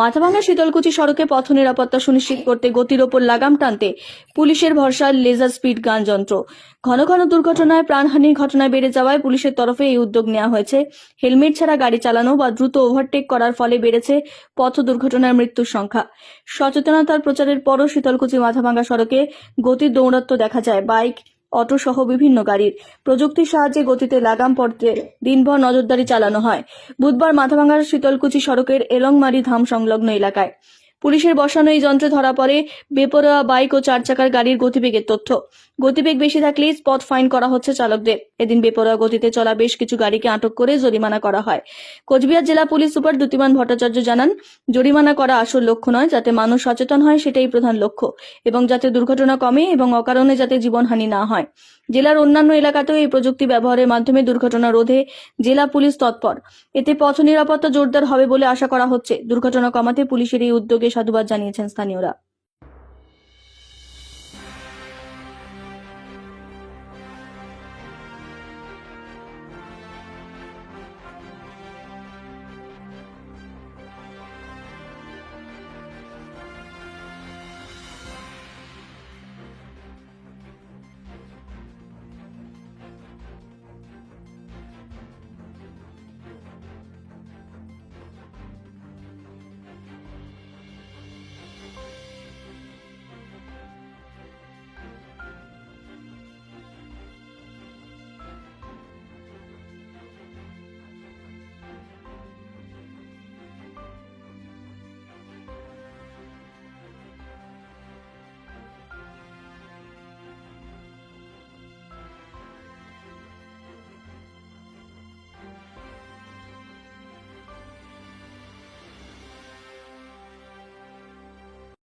মাথাভাঙা শীতলকুচি সড়কে পথ নিরাপত্তা সুনিশ্চিত করতে গতির ওপর লাগাম টানতে পুলিশের ভরসা লেজার স্পিড গান যন্ত্র। ঘন ঘন দুর্ঘটনায় প্রাণহানির ঘটনায় বেড়ে যাওয়ায় পুলিশের তরফে এই উদ্যোগ নেওয়া হয়েছে। হেলমেট ছাড়া গাড়ি চালানো বা দ্রুত ওভারটেক করার ফলে বেড়েছে পথ দুর্ঘটনার মৃত্যুর সংখ্যা। সচেতনতার প্রচারের পরও শীতলকুচি মাথাভাঙা সড়কে গতির দৌরাত্ম্য দেখা যায়। বাইক অটো সহ বিভিন্ন গাড়ির প্রযুক্তির সাহায্যে গতিতে লাগাম পড়তে দিনভর নজরদারি চালানো হয়। বুধবার মাথাভাঙ্গার শীতলকুচি সড়কের এলংমারি ধাম সংলগ্ন এলাকায় পুলিশের বসানো এই যন্ত্রে ধরা পড়ে বেপরোয়া বাইক ও চার চাকার গাড়ির গতিবেগের তথ্য। গতিবেগ বেশি থাকলেই স্পট ফাইন করা হচ্ছে চালকদের। এদিন বেপরোয়া গতিতে চলা বেশ কিছু গাড়িকে আটক করে জরিমানা করা হয়। কোচবিহার জেলা পুলিশ সুপার দ্যুতিমান ভট্টাচার্য জানান, জরিমানা করা আসল লক্ষ্য নয়, যাতে মানুষ সচেতন হয় সেটাই প্রধান লক্ষ্য এবং যাতে দুর্ঘটনা কমে এবং অকারণে যাতে জীবনহানি না হয়। জেলার অন্যান্য এলাকাতেও এই প্রযুক্তি ব্যবহারের মাধ্যমে দুর্ঘটনা রোধে জেলা পুলিশ তৎপর। এতে পথ নিরাপত্তা জোরদার হবে বলে আশা করা হচ্ছে। দুর্ঘটনা কমাতে পুলিশের এই উদ্যোগে সাধুবাদ জানিয়েছেন স্থানীয়রা।